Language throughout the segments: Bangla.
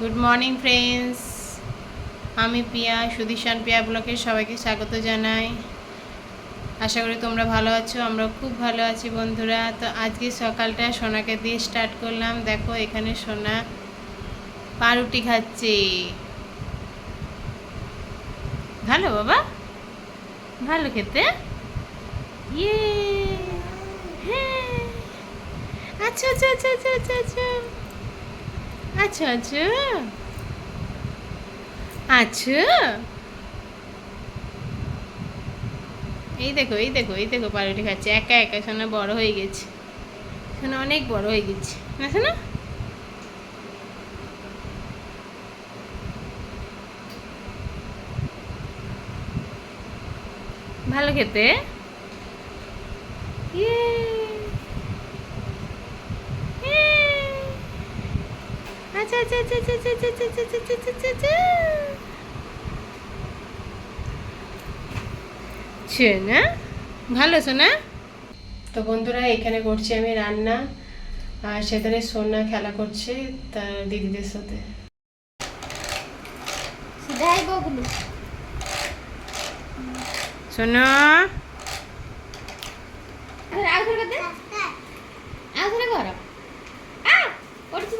গুড মর্নিং ফ্রেন্ডস আমি পিয়া সুদীশান পিয়া ব্লকে সবাইকে স্বাগত জানাই। আশা করি তোমরা ভালো আছো আমরা খুব ভালো আছি বন্ধুরা। তো আজকে সকালটা সোনাকে দিয়ে স্টার্ট করলাম। দেখো, এখানে সোনা পাউরুটি খাচ্ছে। ভালো বাবা? ভালো খেতে? ইয়ে হ্যাঁ। আচ্ছা আচ্ছা আচ্ছা আচ্ছা আচ্ছা আচ্ছা। আচ্ছা আচ্ছা। আচ্ছা। এই দেখো এই দেখো এই দেখো পাউরুটি খাচ্ছে। একা একা শোনা, বড় হয়ে গেছে। শোনা, অনেক বড় হয়ে গেছে। না, শোনা। ভালো খেতে ইয়ে ইয়ে। আচ্ছা আচ্ছা আচ্ছা আচ্ছা আচ্ছা আচ্ছা আচ্ছা আচ্ছা আচ্ছা আচ্ছা আচ্ছা সোনা ভালো সোনা তো বন্ধুরা এখানে করছি আমি রান্না। আর সেখানে সোনা খেলা করছে তার দিদিদের সাথে। সোনা কর আ করছি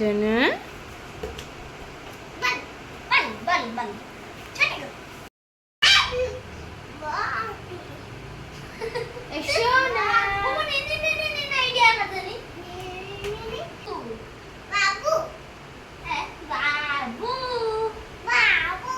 সোনা বল বল বল বল ছোট গো সোনা ওমন নে নে নে নে আইডিয়া না জানি বাবু বাবু বাবু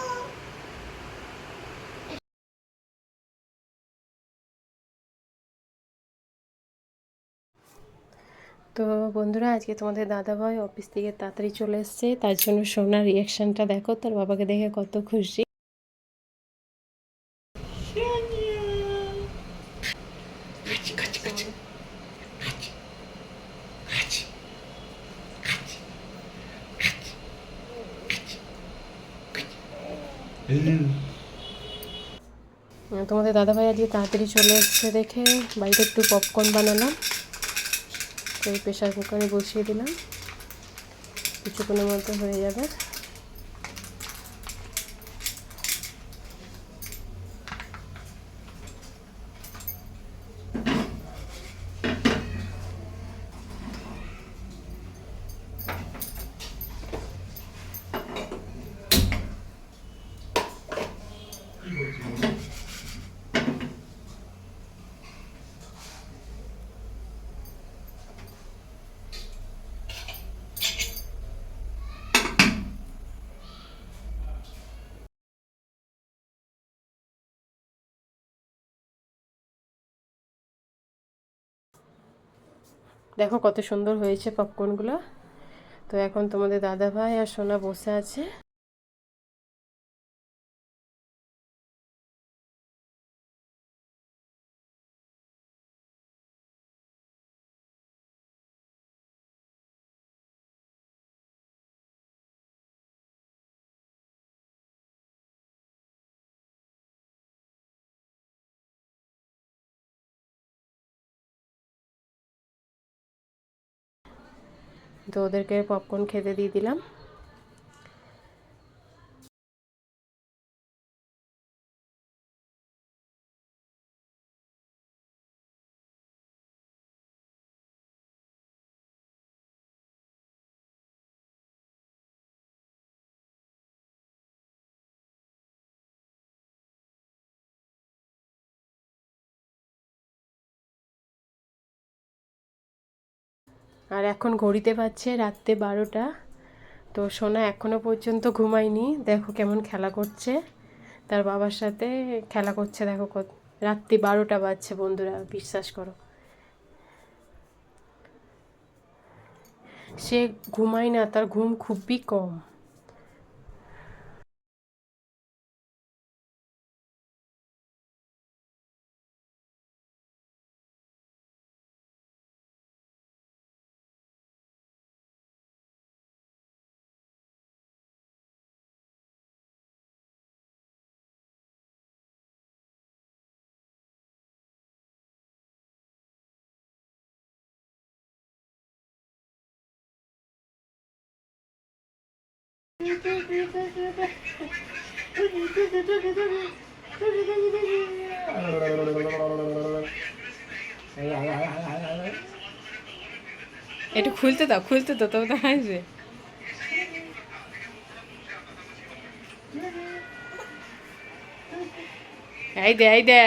তো বন্ধুরা আজকে তোমাদের দাদাভাই অফিস থেকে তাড়াতাড়ি চলে এসছে। তার জন্য সোনার রিয়াকশনটা দেখো তার বাবাকে দেখে কত খুশি। তোমাদের দাদাভাই আজকে তাড়াতাড়ি চলে এসছে দেখে। বাড়িতে একটু পপকর্ন বানালাম। তো প্রেশার কুকারে বসিয়ে দিলাম। কিছুক্ষণের মধ্যে হয়ে যাবে। দেখো কত সুন্দর হয়েছে পপকর্নগুলো তো এখন তোমাদের দাদা ভাই আর সোনা বসে আছে। তো ওদেরকে পপকর্ন খেতে দিয়ে দিলাম। আর এখন ঘড়িতে পাচ্ছে রাত্রে বারোটা। তো সোনা এখনও পর্যন্ত ঘুমায়নি। দেখো কেমন খেলা করছে। তার বাবার সাথে খেলা করছে, দেখো রাত্রি বারোটা বাজছে, বন্ধুরা, বিশ্বাস করো। সে ঘুমায় না, তার ঘুম খুবই কম। একটু খুলতে দাও খুলতে দাও, তবে তো হাসবে। এই দে এই দে।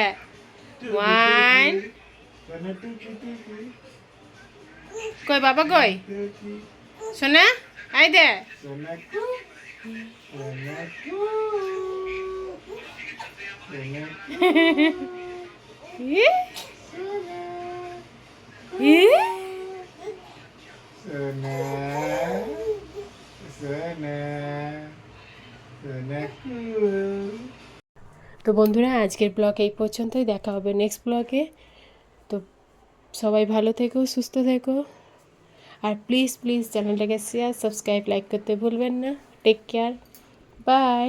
ওয়ান কই বাবা কই? শোনা তো বন্ধুরা, আজকের ব্লগ এই পর্যন্তই। দেখা হবে নেক্সট ব্লগে। তো সবাই ভালো থেকো, সুস্থ থেকো। আর প্লিজ প্লিজ চ্যানেলটাকে শেয়ার সাবস্ক্রাইব লাইক করতে ভুলবেন না। Take care bye